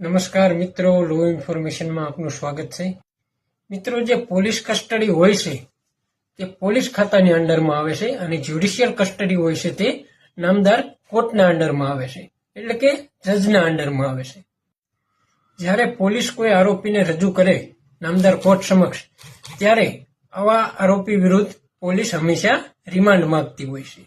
નમસ્કાર મિત્રો, લો ઇન્ફોર્મેશનમાં આપનું સ્વાગત છે. મિત્રો, જે પોલીસ કસ્ટડી હોય છે, તે પોલીસ ખાતાની અંડરમાં આવે છે અને જ્યુડિશિયલ કસ્ટડી હોય છે તે નામદાર કોર્ટના અંડરમાં આવે છે, એટલે કે જજના અંડરમાં આવે છે. જ્યારે પોલીસ કોઈ આરોપીને રજૂ કરે નામદાર કોર્ટ સમક્ષ, ત્યારે આવા આરોપી વિરુદ્ધ પોલીસ હંમેશા રિમાન્ડ માંગતી હોય છે.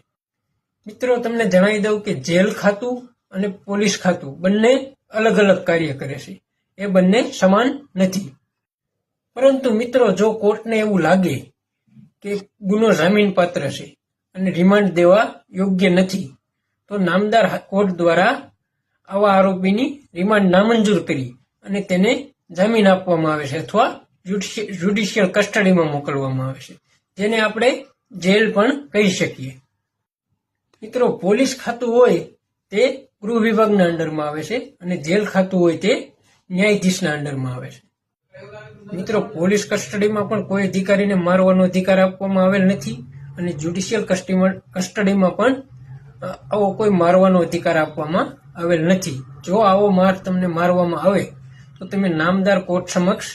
મિત્રો, તમને જણાવી દઉં કે જેલ ખાતું અને પોલીસ ખાતું બંને અલગ અલગ કાર્ય કરે છે. એ બંને સમાન નથી. પરંતુ મિત્રો, જો કોર્ટને એવું લાગે કે ગુનો જામીન પાત્ર છે અને રિમાન્ડ દેવા યોગ્ય નથી, તો નામદાર કોર્ટ દ્વારા આવા આરોપીની રિમાન્ડ નામંજૂર કરી અને તેને જામીન આપવામાં આવે છે અથવા જ્યુડિશિયલ કસ્ટડીમાં મોકલવામાં આવે છે. જેને આપણે જેલ પણ કહી શકીએ. મિત્રો, પોલીસ ખાતું હોય તે ગૃહ વિભાગના અંડરમાં આવે છે અને જેલ ખાતું હોય તે ન્યાયાધીશના અંડરમાં આવે છે. મિત્રો, પોલીસ કસ્ટડીમાં પણ કોઈ અધિકારીને મારવાનો અધિકાર આપવામાં આવેલ નથી અને જ્યુડિશિયલ કસ્ટડીમાં પણ આવો કોઈ મારવાનો અધિકાર આપવામાં આવેલ નથી. જો આવો માર તમને મારવામાં આવે, તો તમે નામદાર કોર્ટ સમક્ષ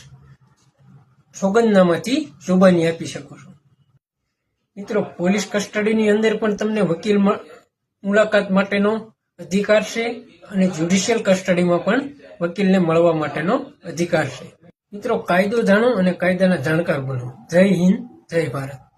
સોગંદનામાથી જુબાની આપી શકો છો. મિત્રો, પોલીસ કસ્ટડીની અંદર પણ તમને વકીલ મુલાકાત માટેનો અધિકાર છે અને જ્યુડિશિયલ કસ્ટડીમાં પણ વકીલને મળવા માટેનો અધિકાર છે. મિત્રો, કાયદો જાણો અને કાયદાના જાણકાર બનો. જય હિન્દ, જય ભારત.